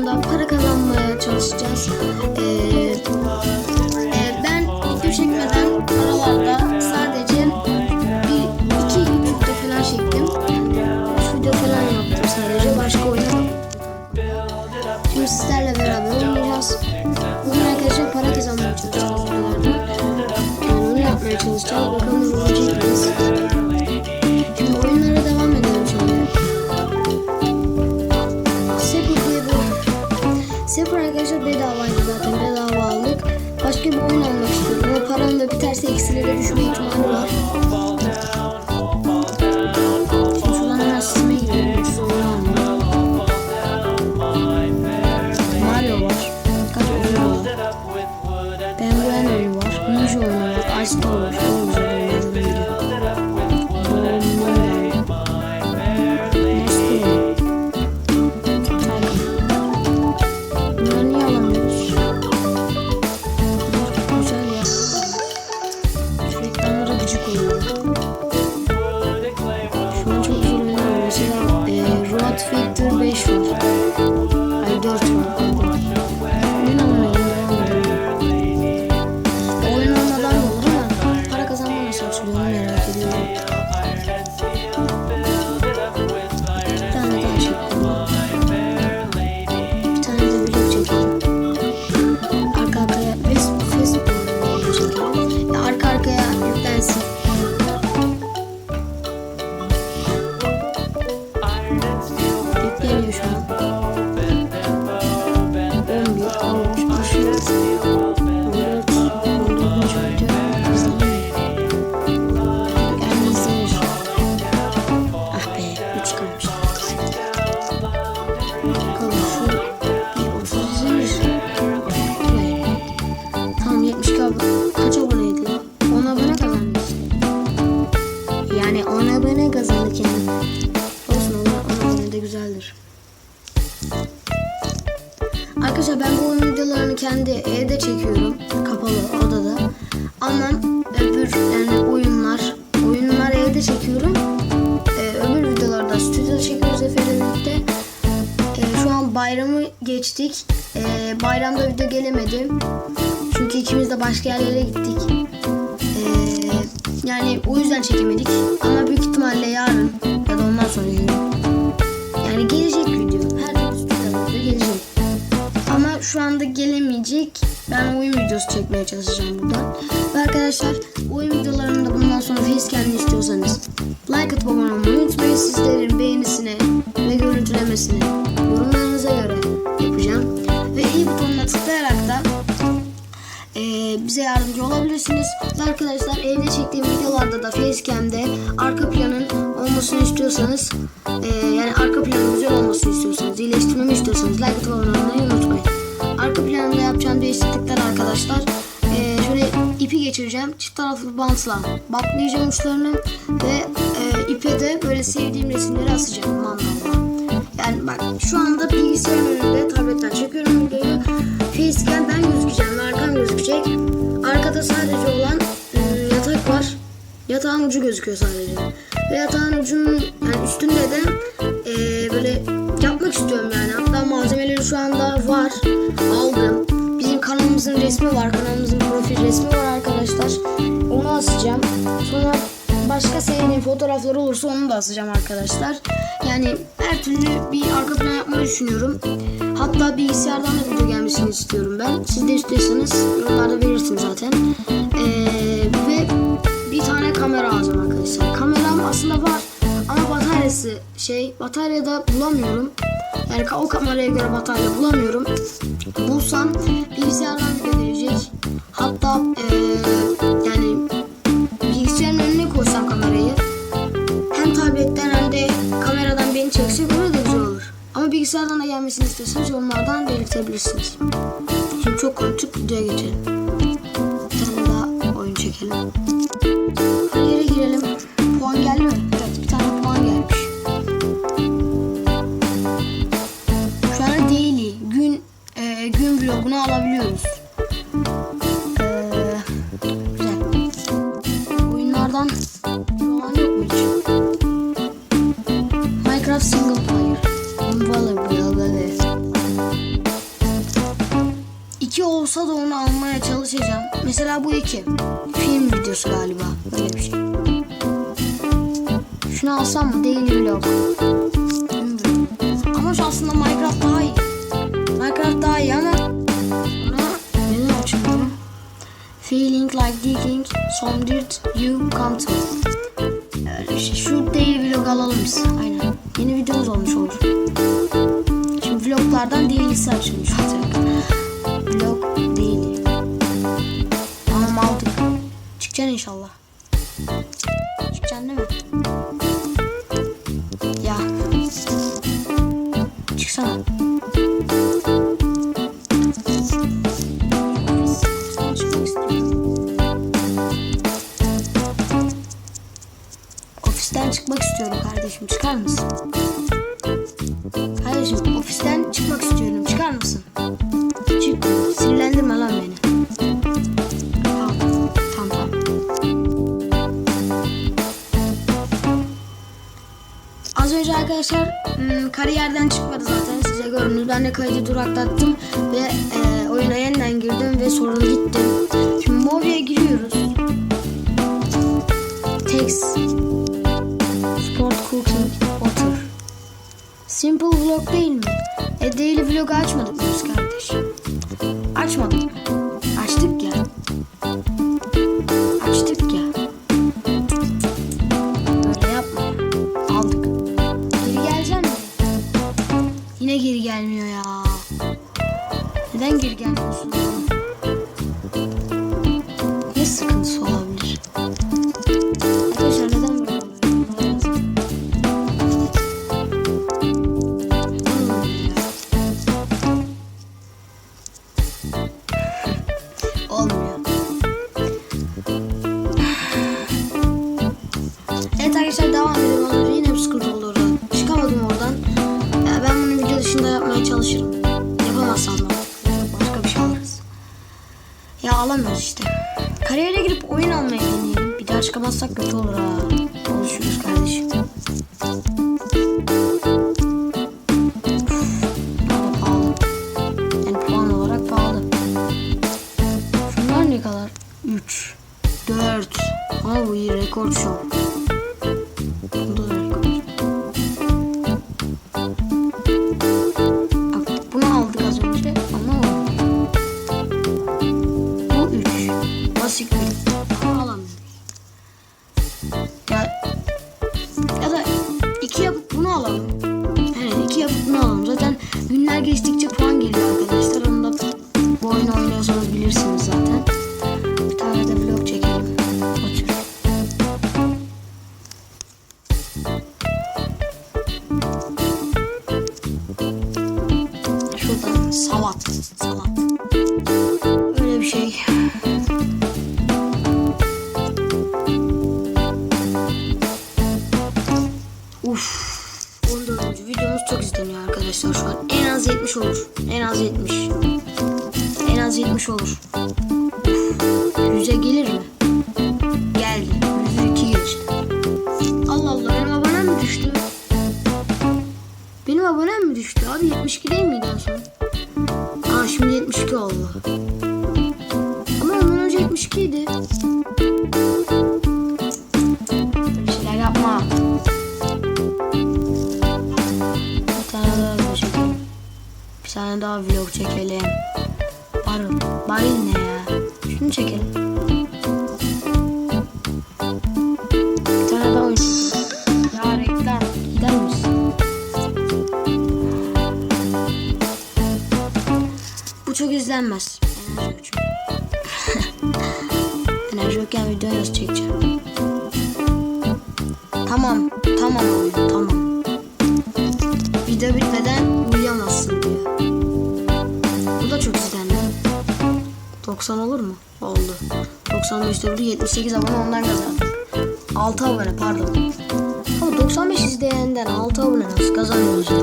Aykon'dan para kazanmaya çalışacağız. Ee, da biterse bayramı geçtik. Ee, bayramda video gelemedi. Çünkü ikimiz de başka yerlere gittik. Ee, yani o yüzden çekemedik. Ama büyük ihtimalle yarın ya da ondan sonra gün. Yani gelecek video. Her video gelecek. Ama şu anda gelemeyecek. Ben oyun videosu çekmeye çalışacağım buradan. Ve arkadaşlar oyun videolarında bundan sonra facecam'ini istiyorsanız like atıp unutmayın. Sizlerin videolarda da facecam'de arka planın olmasını istiyorsanız eee, yani arka planın güzel olmasını istiyorsanız, iyileştirmemi istiyorsanız like atıp abone unutmayın. Arka planında yapacağım değişiklikler arkadaşlar. eee, şöyle ipi geçireceğim. Çift taraflı bantla bantlayacağım uçlarını ve eee, ipe de böyle sevdiğim resimleri asacağım mandalla. Yani bak şu anda bilgisayarın önünde tabletten çekiyorum videoyu. Facecam ben gözükeceğim ve arkam gözükecek. Arkada sadece olan. Yatağın ucu gözüküyor sadece. Ve yatağın ucunun yani üstünde de eee, böyle yapmak istiyorum yani. Hatta malzemeleri şu anda var. Aldım. Bizim kanalımızın resmi var. Kanalımızın profil resmi var arkadaşlar. Onu asacağım. Sonra başka sevdiğim fotoğraflar olursa onu da asacağım arkadaşlar. Yani her türlü bir arka plan yapmayı düşünüyorum. Hatta bilgisayardan da video gelmesini istiyorum ben. Siz de istiyorsanız yorumlarda belirtin zaten. Ee, tane kamera alacağım arkadaşlar. Kameram aslında var ama bataryası şey bataryada bulamıyorum. Yani o kameraya göre batarya bulamıyorum. Bulsam bilgisayardan video gelecek. Hatta ee, yani bilgisayarın önüne koysam kamerayı hem tabletten hem de kameradan beni çekse böyle de güzel olur. Ama bilgisayardan da gelmesini istiyorsanız yorumlardan belirtebilirsiniz. oynuyoruz. Ee. Oyunlardan şu an yok? Minecraft single player. Vallahi vallahi. İki olsa da onu almaya çalışacağım. Mesela bu iki. Film videosu galiba. Öyle bir şey. Şunu alsam mı? Daily vlog. Some dirt you come to. Şu daily vlog alalım biz. Aynen. Yeni videomuz olmuş olur. Şimdi vloglardan daily'si açılmış arkadaşlar hmm, kariyerden çıkmadı zaten size gördünüz. Ben de kaydı duraklattım ve e, oyuna yeniden girdim ve sorun gitti. Şimdi Movi'ye giriyoruz. Text. Sport Cooking Otur. Simple vlog değil mi? E daily vlog açmadık mı Olmuyor. Evet arkadaşlar devam edelim. Önce yine bir sıkıntı orada. Çıkamadım oradan. Ben bunu video dışında yapmaya çalışırım. Yapamazsam da başka bir şey alırız. Ya alamıyoruz işte. Kariyere girip oyun almayı deneyelim. Bir daha çıkamazsak kötü olur ha. Konuşuyoruz kardeşim. Günler geçtikçe puan geliyor arkadaşlar. Onu da bu oyunu oynuyorsanız bilirsiniz zaten. Bir tane de vlog çekelim. Otur. Şuradan salat. Salat. Öyle bir şey. Uf. 14. videomuz çok izleniyor arkadaşlar şu an. En az 70 olur. En az 70. En az 70 olur. Uf. 100'e gelir mi? Yokken video nasıl çekeceğim? Tamam. Tamam oyun. Tamam. Video bitmeden uyuyamazsın diyor. Bu da çok izlendi. 90 olur mu? Oldu. 95'te vurdu. 78 abone ondan kazandık. 6 abone pardon. Ama 95 izleyenden 6 abone nasıl kazanıyoruz ya?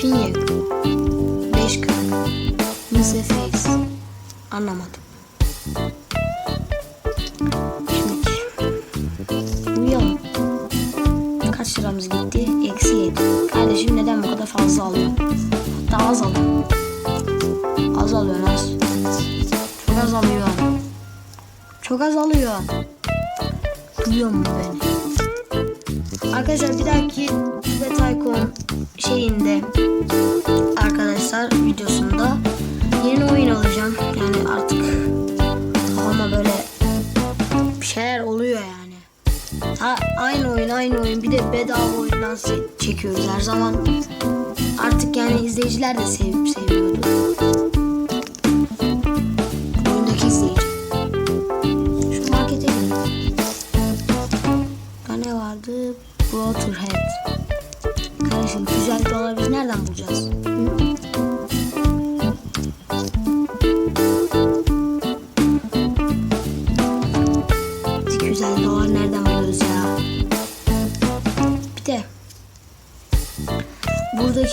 Pinyek. 540. Mise Face. Anlamadım. Şimdi uyuyalım. Kaç liramız gitti? Eksi 7. Kardeşim neden bu kadar fazla alıyor? Daha az alıyor. Az alıyor az. Çok az alıyor. Çok az alıyor. Duyuyor mu beni? Arkadaşlar bir dahaki ve Tycoon şeyinde arkadaşlar videosunda yeni oyun alacağım. Yani artık ama böyle bir şeyler oluyor yani. Ha, aynı oyun aynı oyun bir de bedava oyundan çekiyoruz her zaman. Artık yani izleyiciler de sevip seviyordu. Oyundaki izleyici. Şu markete gidelim. Ne vardı? Waterhead. Kardeşim güzel dolar biz nereden bulacağız? Hı?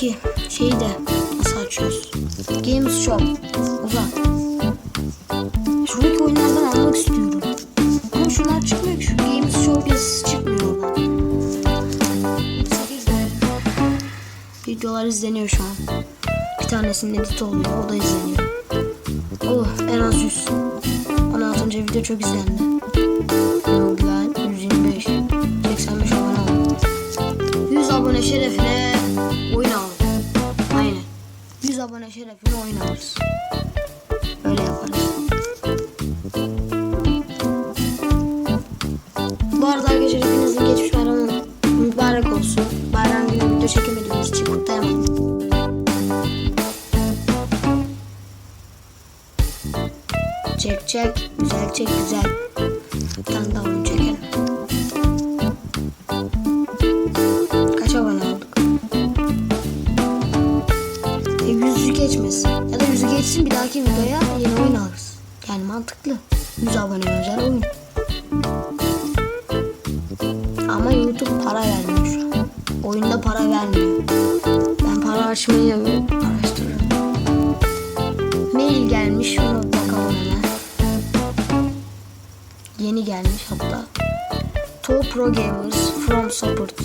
Buradaki şeyi de nasıl açıyoruz? Games Shop. Uzat. Şuradaki oyunlardan almak istiyorum. Ama şunlar çıkmıyor ki. Şu Games Shop yazısı çıkmıyor oradan. 8 lira. Videolar izleniyor şu an. Bir tanesinin edit oluyor. O da izleniyor. Oh en az 100. 16. video çok izlendi. Güzel. 125. 85 abone oldu. 100 abone şerefine 100 abone şerefine oyun alırız. Öyle yaparız. Bu arada arkadaşlar hepinizin geçmiş bayramı mübarek olsun. Bayram günü video çekemediğimiz için kutlayamadım. Çek çek. Güzel çek güzel. Yeni oyun alırız. Yani mantıklı. 100 abone özel oyun. Ama YouTube para vermiyor. Oyunda para vermiyor. Ben para açmayı araştırıyorum. Mail gelmiş ona bakalım hemen. Yeni gelmiş hatta. To pro gamers from support.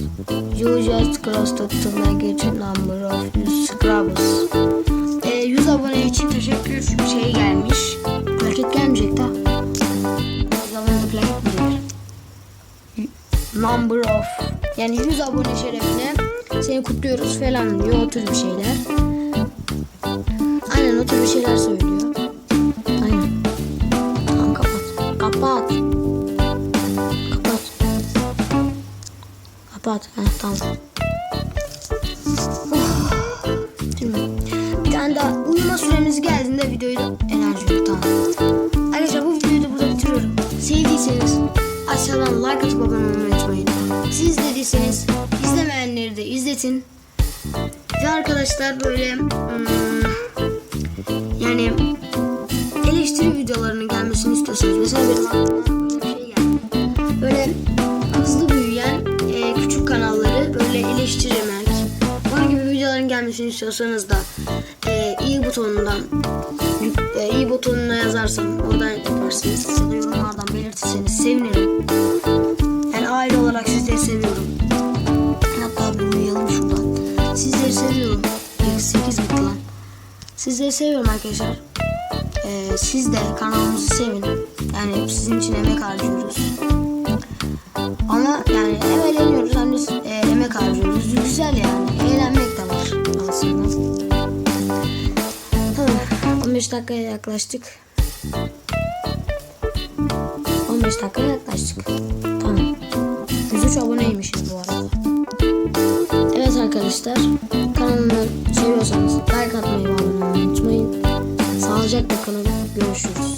You just crossed the language number of subscribers. 100 abone için teşekkür şey gelmiş. Plaket gelmeyecek daha. 100 abone plaket gelir? number of yani 100 abone şerefine seni kutluyoruz falan diyor o tür bir şeyler. Aynen o tür bir şeyler söylüyor. Aynen. Tamam kapat. Kapat. Kapat. Kapat. Heh, tamam. Süremiz geldiğinde videoyu da enerji yok tamam. Arkadaşlar bu videoyu da burada bitiriyorum. Sevdiyseniz aşağıdan like atıp abone olmayı unutmayın. Siz izlediyseniz izlemeyenleri de izletin. Ve arkadaşlar böyle hmm, yani eleştiri videolarının gelmesini istiyorsanız mesela şey. Böyle hızlı büyüyen e, küçük kanalları böyle videoların gelmesini istiyorsanız da e, i butonundan e, i butonuna yazarsam oradan yaparsınız. Ya da yorumlardan belirtirseniz sevinirim. Yani aile olarak sizleri seviyorum. Hatta bir uyuyalım şuradan. Sizleri seviyorum. 8 bitti lan. Sizleri seviyorum arkadaşlar. Ee, siz de kanalımızı sevin. Yani sizin için emek harcıyoruz. Dakikaya yaklaştık. 15 dakikaya yaklaştık. Tamam. 103 aboneymişiz bu arada. Evet arkadaşlar. Kanalımı seviyorsanız like atmayı ve abone olmayı unutmayın. Sağlıcakla kalın. Görüşürüz.